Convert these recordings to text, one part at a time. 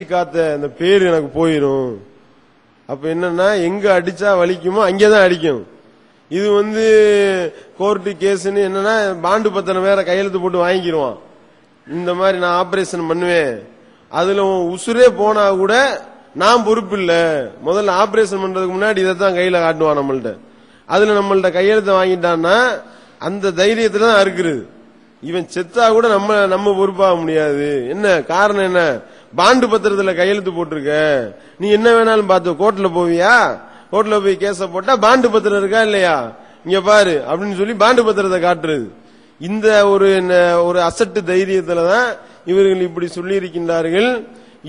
காத்த அந்த பேர் எனக்கு போயிடும் அப்ப என்னன்னா எங்க அடிச்சா வலிக்குமோ அங்கேதான் அடிக்கும். இது வந்து கோர்ட்டு கேஸ்ன்னு என்னன்னா பாண்டு பத்திரம் வேற கையெழுத்து போட்டு வாங்கிக்கிடுவான் இந்த மாதிரி நான் ஆபரேஷன் பண்ணுவேன். அதுல உன் உசுரே போனா கூட நான் பொறுப்பு இல்ல முதல்ல ஆபரேஷன் பண்றதுக்கு முன்னாடி இதைத்தான் கையில காட்டுவான் நம்மள்ட்ட. அதுல நம்மள்ட்ட கையெழுத்த வாங்கிட்டான்னா அந்த தைரியத்துல தான் இருக்கிறது இவன் செத்தா கூட நம்ம நம்ம பொறுப்பாக முடியாது. என்ன காரணம் என்ன? பாண்டு பத்திரத்துல கையெழுத்து போட்டிருக்க. நீ என்ன வேணாலும் பார்த்து கோர்ட்ல போவியா? கோர்ட்ல போய் கேச போட்டா பாண்டு பத்திரம் இருக்கா இல்லையா? இங்க பாரு அப்படின்னு சொல்லி பாண்டு பத்திரத்தை காட்டுறது. இந்த ஒரு ஒரு அசட்டு தைரியத்துல தான் இவர்கள் இப்படி சொல்லி இருக்கின்றார்கள்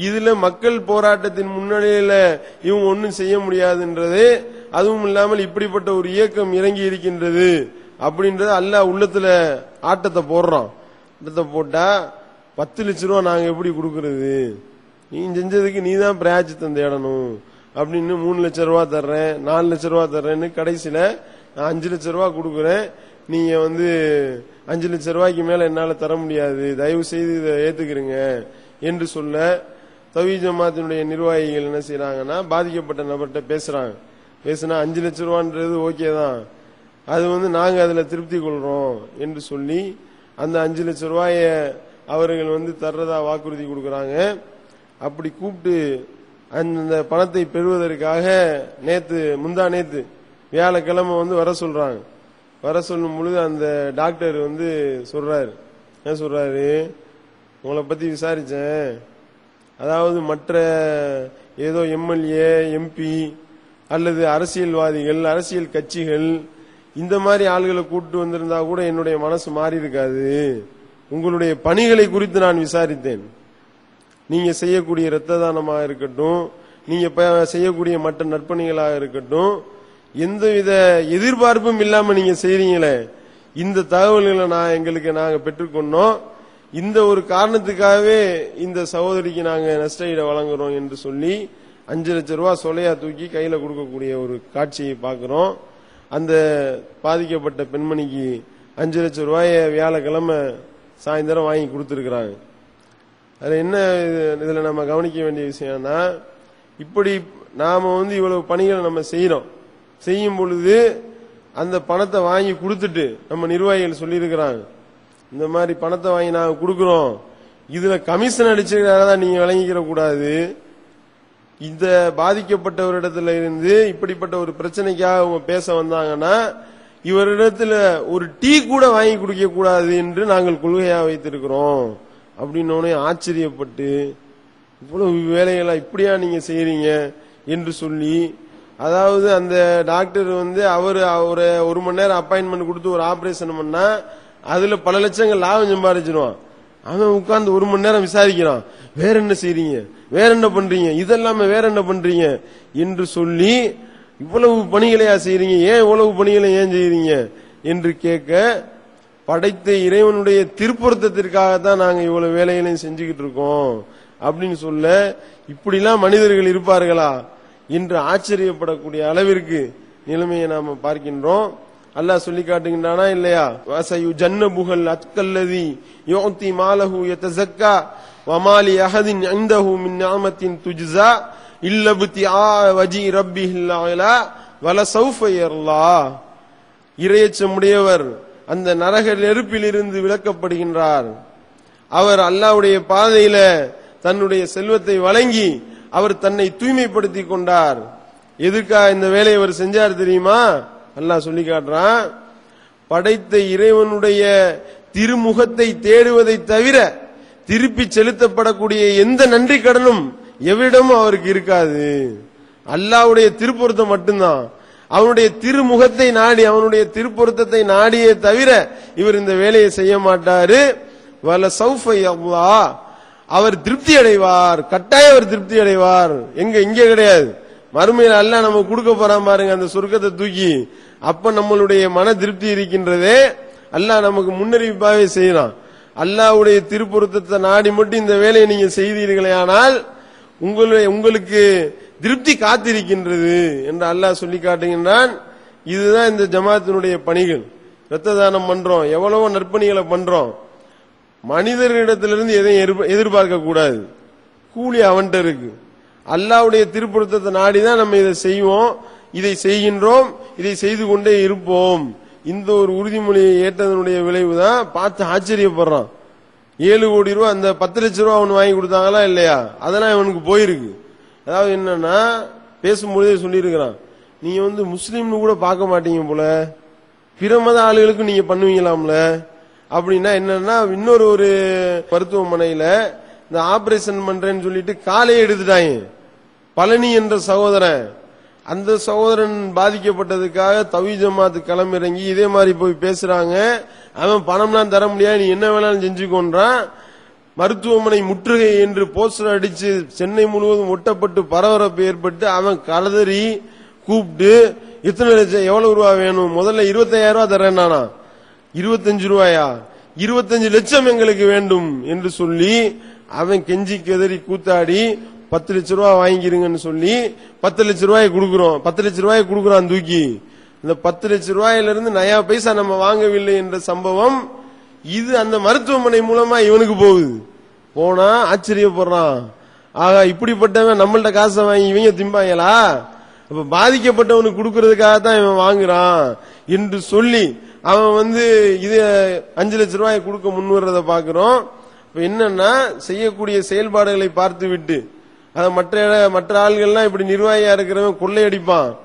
இதுல மக்கள் போராட்டத்தின் முன்னணியில இவங்க ஒன்னும் செய்ய முடியாதுன்றது அதுவும் இல்லாமல் இப்படிப்பட்ட ஒரு இயக்கம் இறங்கி இருக்கின்றது அப்படின்றது அல்லாஹ் உள்ளத்துல ஆட்டத்தை போடுறான். ஆட்டத்தை போட்டா பத்து லட்ச ரூபா நாங்க எப்படி கொடுக்கறது? நீ செஞ்சதுக்கு நீ தான் பிராயச்சித்தம் தேடணும். அப்படின்னு மூணு லட்ச ரூபா தர்றேன் நாலு லட்ச ரூபா தர்றேன்னு கடைசியில நான் அஞ்சு லட்ச ரூபா கொடுக்குறேன். நீங்க வந்து அஞ்சு லட்ச ரூபாய்க்கு மேல என்னால தர முடியாது. தயவு செய்து இதை ஏத்துக்கிறீங்க என்று சொல்ல தவி ஜமாத்தினுடைய நிர்வாகிகள் என்ன செய்யறாங்கன்னா பாதிக்கப்பட்ட நபர்கிட்ட பேசுறாங்க. பேசுனா அஞ்சு லட்ச ரூபான்றது ஓகே தான். அது வந்து நாங்க அதுல திருப்தி கொள்றோம் என்று சொல்லி அந்த அஞ்சு லட்ச ரூபாயை அவர்கள் வந்து தர்றதா வாக்குறுதி கொடுக்கறாங்க. அப்படி கூப்பிட்டு அந்த பணத்தை பெறுவதற்காக நேத்து முந்தா நேத்து வியாழக்கிழமை வந்து வர சொல்றாங்க. வர சொல்லும் பொழுது அந்த டாக்டர் வந்து சொல்றாரு. என்ன சொல்றாரு? உங்களை பத்தி விசாரிச்சேன். அதாவது மற்ற ஏதோ எம்எல்ஏ எம்பி அல்லது அரசியல்வாதிகள் அரசியல் கட்சிகள் இந்த மாதிரி ஆள்களை கூப்பிட்டு வந்திருந்தா கூட என்னுடைய மனசு மாறி இருக்காது உங்களுடைய பணிகளை குறித்து நான் விசாரித்தேன். நீங்க செய்யக்கூடிய இரத்த தானமாக இருக்கட்டும் நீங்க ப- செய்யக்கூடிய மற்ற நற்பணிகளாக இருக்கட்டும் எந்தவித எதிர்பார்ப்பும் இல்லாம நீங்க செய்றீங்களே இந்த தகவல்களை நான் எங்களுக்கு நாங்க பெற்றுக்கொண்டோம் இந்த ஒரு காரணத்துக்காகவே இந்த சகோதரிக்கு நாங்க நஷ்ட ஈடை வழங்குறோம் என்று சொல்லி அஞ்சு லட்சம் ரூபாய் சொலையா தூக்கி கையில கொடுக்கக்கூடிய ஒரு காட்சியை பார்க்கிறோம். அந்த பாதிக்கப்பட்ட பெண்மணிக்கு அஞ்சு லட்சம் ரூபாய வியாழக்கிழமை சாயந்தரம் வாங்கி கொடுத்துருக்குறாங்க. அதில் என்ன இது- நம்ம கவனிக்க வேண்டிய விஷயம்னா இப்படி நாம் வந்து இவ்வளவு பணிகளை நம்ம செய்கிறோம் செய்யும் பொழுது அந்த பணத்தை வாங்கி கொடுத்துட்டு நம்ம நிர்வாகிகள் சொல்லியிருக்கிறாங்க. இந்த மாதிரி பணத்தை வாங்கி நாங்கள் கொடுக்குறோம். இதில் கமிஷன் அடிச்சிருக்கிறதா நீங்கள் விளங்கிக்கிற கூடாது. இந்த பாதிக்கப்பட்டவரிடத்துல இருந்து இப்படிப்பட்ட ஒரு பிரச்சனைக்காக அவங்க பேச வந்தாங்கன்னா இவரிடத்துல ஒரு டீ கூட வாங்கி குடிக்க கூடாது என்று நாங்கள் கொள்கையா வைத்திருக்கிறோம் அப்படின்னு ஆச்சரியப்பட்டு இவ்வளவு வேலையெல்லாம் இப்படியா நீங்க செய்யறீங்க என்று சொல்லி அதாவது அந்த டாக்டர் வந்து அவர் ஒரு ஒரு மணி நேரம் அப்பாயின்மெண்ட் கொடுத்து ஒரு ஆபரேஷன் பண்ணா அதுல பல லட்சங்கள் லாபம் சம்பாதிச்சிருவான் அவன் உட்கார்ந்து ஒரு மணி நேரம் விசாரிக்கிறான். வேற என்ன செய்றீங்க? வேற என்ன பண்றீங்க? இதெல்லாம வேற என்ன பண்றீங்க? என்று சொல்லி இவ்வளவு பணிகளையா செய்யறீங்க ஏன் இவ்வளவு பணிகளை ஏன் செய்யறீங்க என்று கேட்க படைத்த இறைவனுடைய திருப்பொருத்தத்திற்காக தான் நாங்க இவ்வளவு வேலைகளையும் செஞ்சுக்கிட்டு இருக்கோம் அப்படின்னு சொல்ல இப்படிலாம் மனிதர்கள் இருப்பார்களா? என்று ஆச்சரியப்படக்கூடிய அளவிற்கு நிலைமையை நாம பார்க்கின்றோம். அல்லாஹ் சொல்லி காட்டுகின்றானா இல்லையா? வசயு ஜன்னபுகல் அத்கல்லதி யோத்தி மாலஹு எத்தசக்கா வமாலி அஹதின் அந்தஹூ மின் நிஅமத்தின் துஜ்ஸா இல்லபுத்தி ஆ வஜி ரப்பி அலா வல சௌஃப இரையச்சமுடையவர் அந்த நரக நெருப்பிலிருந்து விலக்கப்படுகின்றார். அவர் அல்லாஹ்வுடைய பாதையில தன்னுடைய செல்வத்தை வழங்கி அவர் தன்னை தூய்மைப்படுத்தி கொண்டார். எதுக்காக இந்த வேலையை அவர் செஞ்சார் தெரியுமா? அல்லாஹ் சொல்லி காட்டுறான். படைத்த இறைவனுடைய திருமுகத்தை தேடுவதை தவிர திருப்பி செலுத்தப்படக்கூடிய எந்த நன்றி கடனும் எவ்விடமும் அவருக்கு இருக்காது. அல்லாஹ்வுடைய திருப்பொருத்தம் மட்டும்தான். அவனுடைய திருமுகத்தை நாடி அவனுடைய திருப்பொருத்தத்தை நாடியே தவிர இவர் இந்த வேலையை செய்ய மாட்டாரு. வல சௌஃபை அவ்வா. அவர் திருப்தி அடைவார். கட்டாயம் அவர் திருப்தி அடைவார். எங்க இங்கே கிடையாது. மறுமையில் அல்ல நம்ம கொடுக்க போறான் பாருங்க அந்த சொர்க்கத்தை தூக்கி. அப்ப நம்மளுடைய மன திருப்தி இருக்கின்றதே அல்லாஹ் நமக்கு முன்னறிவிப்பாகவே செய்யலாம் அல்லாஹ்வுடைய திருப்பொருத்தத்தை நாடி மட்டும் இந்த வேலையை நீங்க செய்தீர்களே ஆனால் உங்களுடைய உங்களுக்கு திருப்தி காத்திருக்கின்றது என்று அல்லாஹ் சொல்லி காட்டுகின்றான். இதுதான் இந்த ஜமாத்தினுடைய பணிகள். இரத்த தானம் பண்றோம் எவ்வளவோ நற்பணிகளை பண்றோம். மனிதர்களிடத்திலிருந்து எதையும் எதிர்பார்க்க கூடாது. கூலி அவன்கிட்ட இருக்கு. அல்லாவுடைய திருப்புறத்தை நாடிதான் நம்ம இதை செய்வோம் இதை செய்கின்றோம் இதை செய்து கொண்டே இருப்போம். இந்த ஒரு உறுதிமொழியை ஏற்றதனுடைய விளைவு தான் பார்த்து ஆச்சரியப்படுறான். ஏழு கோடி ரூபா அந்த பத்து லட்ச ரூபா அவனு வாங்கி கொடுத்தாங்களா இல்லையா? அதெல்லாம் இவனுக்கு போயிருக்கு. அதாவது என்னன்னா பேசும்பொழுதே சொல்லியிருக்கிறான் நீங்க வந்து முஸ்லீம்னு கூட பார்க்க மாட்டீங்க போல. பிற மத ஆளுகளுக்கு நீங்க பண்ணுவீங்களாம்ல? அப்படின்னா என்னன்னா இன்னொரு ஒரு மருத்துவமனையில இந்த ஆபரேஷன் பண்றேன்னு சொல்லிட்டு காலையே எடுத்துட்டாங்க. பழனி என்ற சகோதரன் அந்த சகோதரன் பாதிக்கப்பட்டதுக்காக தவி ஜமாத்து களமிறங்கி இதே மாதிரி போய் பேசுறாங்க. அவன் பணம்லாம் தர முடியாது. நீ என்ன வேணாலும் செஞ்சுக்கொன்றான். மருத்துவமனை முற்றுகை என்று போஸ்டர் அடிச்சு சென்னை முழுவதும் ஒட்டப்பட்டு பரபரப்பு ஏற்பட்டு அவன் கலதறி கூப்பிட்டு எத்தனை லட்சம் எவ்வளவு ரூபா வேணும்? முதல்ல இருபத்தாயிரம் ரூபா தரேன் நானா இருபத்தஞ்சு ரூபாயா? இருபத்தஞ்சு லட்சம் எங்களுக்கு வேண்டும் என்று சொல்லி அவன் கெஞ்சி கெதறி கூத்தாடி பத்து லட்ச ரூபா வாங்கிருங்கன்னு சொல்லி பத்து லட்ச ரூபாய் கொடுக்குறோம். பத்து லட்ச ரூபாய் கொடுக்குறான் தூக்கி. இந்த பத்து லட்ச ரூபாயில இருந்து நயா பைசா நம்ம வாங்கவில்லை என்ற சம்பவம் இது அந்த மருத்துவமனை மூலமா இவனுக்கு போகுது. போனா ஆச்சரியப்படுறான். ஆகா இப்படிப்பட்டவன் நம்மள்ட காசை வாங்கி இவங்க திம்பாங்களா? அப்ப பாதிக்கப்பட்டவனுக்கு கொடுக்கறதுக்காக தான் இவன் வாங்குறான் என்று சொல்லி அவன் வந்து இது அஞ்சு லட்ச ரூபாய் கொடுக்க முன் வர்றதை பாக்குறோம் என்னன்னா செய்யக்கூடிய செயல்பாடுகளை பார்த்து விட்டு அதை மற்ற இட- மற்ற ஆள்கள்லாம் இப்படி நிர்வாகியா இருக்கிறவன் கொள்ளையடிப்பான்.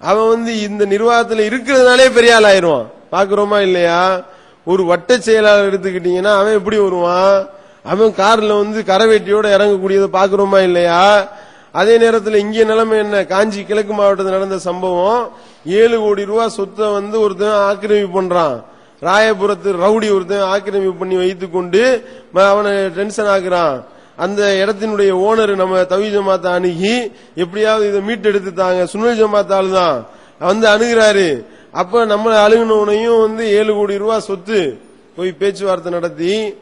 அவன் வந்து இந்த நிர்வாகத்தில் இருக்கிறதுனாலே பெரிய ஆள் ஆயிடுவான். பாக்குறோமா இல்லையா? ஒரு வட்ட செயலாளர் எடுத்துக்கிட்டீங்கன்னா அவன் எப்படி வருவான்? அவன் கார்ல வந்து கரவேட்டியோட இறங்கக்கூடியதை பாக்குறோமா இல்லையா? அதே நேரத்தில் இங்கே நிலைமை என்ன? காஞ்சி கிழக்கு மாவட்டத்தில் நடந்த சம்பவம். ஏழு கோடி ரூபாய் சொத்தை வந்து ஒருத்தன் ஆக்கிரமிப்பு பண்றான். ராயபுரத்து ரவுடி ஒருத்தன் ஆக்கிரமிப்பு பண்ணி வைத்துக் கொண்டு அவனை டென்ஷன் ஆக்குறான். அந்த இடத்தினுடைய ஓனர் நம்ம தவி ஜமாத்தை அணுகி எப்படியாவது இதை மீட்டெடுத்து தாங்க. சுனில் ஜமாத் தான் வந்து அணுகிறாரு. அப்ப நம்ம அணுகுனவனையும் வந்து ஏழு கோடி ரூபா சொத்து போய் பேச்சுவார்த்தை நடத்தி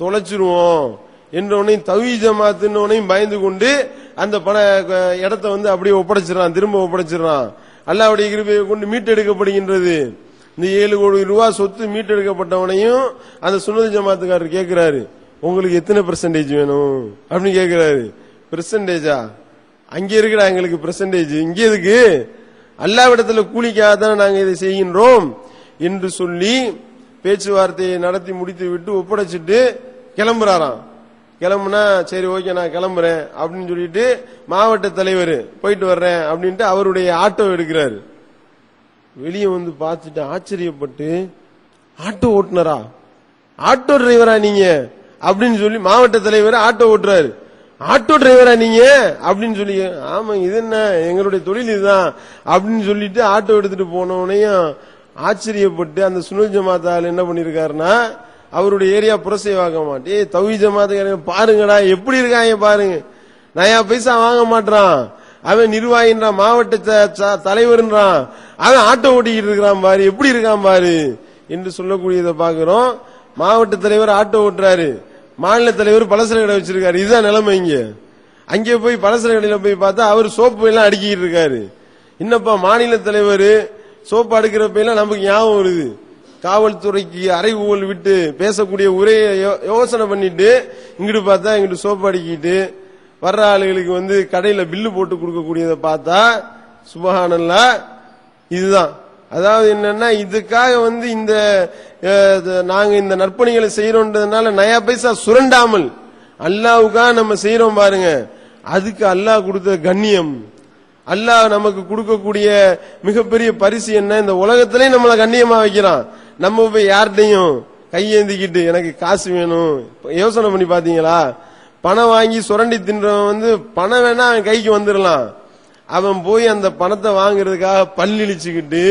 தொலைச்சிருவோம் என்றவனையும் தவி ஜமாத்துன்னவனையும் பயந்து கொண்டு அந்த பண இடத்த வந்து அப்படியே ஒப்படைச்சிடறான். திரும்ப ஒப்படைச்சிடறான். அல்லாவுடைய கிருபையை கொண்டு மீட்டெடுக்கப்படுகின்றது. இந்த ஏழு கோடி ரூபா சொத்து மீட்டெடுக்கப்பட்டவனையும் அந்த சுனது ஜமாத்துக்காரர் கேட்கிறாரு. உங்களுக்கு எத்தனை பெர்சன்டேஜ் வேணும்? அப்படின்னு கேட்கிறாரு பெர்சன்டேஜா அங்க இருக்கிற எங்களுக்கு பெர்சன்டேஜ் இங்க எதுக்கு? அல்லாவிடத்துல கூலிக்காக தான் நாங்க இதை செய்கின்றோம் என்று சொல்லி பேச்சுவார்த்தையை நடத்தி முடித்து விட்டு ஒப்படைச்சிட்டு கிளம்புறாராம். கிளம்புனா சரி ஓகே நான் கிளம்புறேன் அப்படின்னு சொல்லிட்டு மாவட்ட தலைவர் போயிட்டு வர்றேன் அப்படின்ட்டு அவருடைய ஆட்டோ எடுக்கிறாரு. வெளியே வந்து பார்த்துட்டு ஆச்சரியப்பட்டு ஆட்டோ ஓட்டுனரா? ஆட்டோ டிரைவரா நீங்க? அப்படின்னு சொல்லி மாவட்ட தலைவர் ஆட்டோ ஓட்டுறாரு. ஆட்டோ டிரைவரா நீங்க? அப்படின்னு சொல்லி ஆமா இது என்ன? எங்களுடைய தொழில் இதுதான். அப்படின்னு சொல்லிட்டு ஆட்டோ எடுத்துட்டு போனவனையும் ஆச்சரியப்பட்டு அந்த சுனில் ஜமாத்தால் என்ன பண்ணிருக்காருன்னா அவருடைய ஏரியா புறசேவாக்க மாட்டே தவி ஜமாத்துக்காரங்க பாருங்கடா எப்படி இருக்காங்க பாருங்க. நயா பைசா வாங்க மாட்டான் அவன் நிர்வாகின்றான் மாவட்ட தலைவர்ன்றான் அவன் ஆட்டோ ஓட்டிக்கிட்டு இருக்கிறான் பாரு எப்படி இருக்கான் பாரு. என்று சொல்லக்கூடியதை பாக்குறோம் மாவட்ட தலைவர் ஆட்டோ ஓட்டுறாரு. மாநில தலைவர் பலசர கடை வச்சிருக்காரு. இதுதான் நிலைமை இங்க. அங்கே போய் பலசர கடையில போய் பார்த்தா அவர் சோப்பு எல்லாம் அடுக்கிட்டு இருக்காரு. என்னப்பா மாநில தலைவர் சோப்பு அடுக்கிறப்ப எல்லாம் நமக்கு ஞாபகம் வருது. காவல்துறைக்கு அறைகூவல் விட்டு பேசக்கூடிய உரையை யோ- யோசனை பண்ணிட்டு இங்கிட்டு பார்த்தா இங்கிட்டு சோப்பு அடிக்கிட்டு வர்ற ஆளுகளுக்கு வந்து கடையில பில்லு போட்டு கொடுக்கக்கூடியதை பார்த்தா சுபகானல்ல இதுதான். அதாவது என்னன்னா இதுக்காக வந்து இந்த இது நாங்க இந்த நற்பணிகளை செய்யறோன்றதுனால நயா பைசா சுரண்டாமல் அல்லாவுக்காக நம்ம செய்யறோம் பாருங்க. அதுக்கு அல்லாஹ் கொடுத்த கண்ணியம். அல்லாஹ் நமக்கு கொடுக்கக்கூடிய மிகப்பெரிய பரிசு என்ன? இந்த உலகத்திலே நம்மளை கண்ணியமா வைக்கிறான். நம்ம போய் யார்கிட்டையும் கையேந்திக்கிட்டு எனக்கு காசு வேணும். யோசனை பண்ணி பாத்தீங்களா? பணம் வாங்கி சுரண்டி தின்றவன் வந்து பணம் வேணா அவன் கைக்கு வந்துடலாம். அவன் போய் அந்த பணத்தை வாங்குறதுக்காக பல்லிழிச்சுக்கிட்டு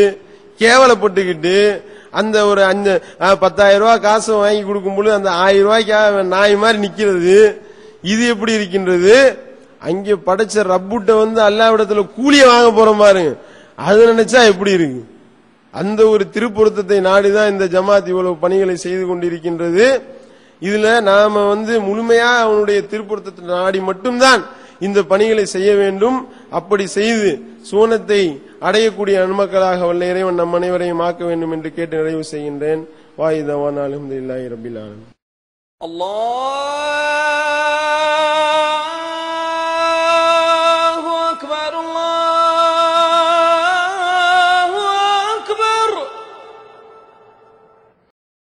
கேவலப்பட்டுக்கிட்டு அந்த ஒரு அஞ்சு பத்தாயிரம் ரூபாய் காசு வாங்கி கொடுக்கும்போது அந்த ஆயிரம் ரூபாய்க்காக அவன் நாய் மாதிரி நிக்கிறது. இது எப்படி இருக்கின்றது? அங்கே படைச்ச ரப்புட்ட வந்து அல்லாவிடத்துல கூலிய வாங்க போறோம் பாருங்க. அது நினைச்சா எப்படி இருக்கு? அந்த ஒரு திருப்பொருத்தத்தை நாடிதான் இந்த ஜமாத் இவ்வளவு பணிகளை செய்து கொண்டிருக்கின்றது. இதுல நாம வந்து முழுமையா அவனுடைய திருப்பொருத்தத்தை நாடி மட்டும்தான் இந்த பணிகளை செய்ய வேண்டும். அப்படி செய்து சூனத்தை அடையக்கூடிய அன்மக்களாக வல்ல இறைவன் நம் அனைவரையும் ஆக்க வேண்டும் என்று கேட்டு நிறைவு செய்கின்றேன். வாயுதவான் அலமது இல்லாஹி ரபில் ஆலம்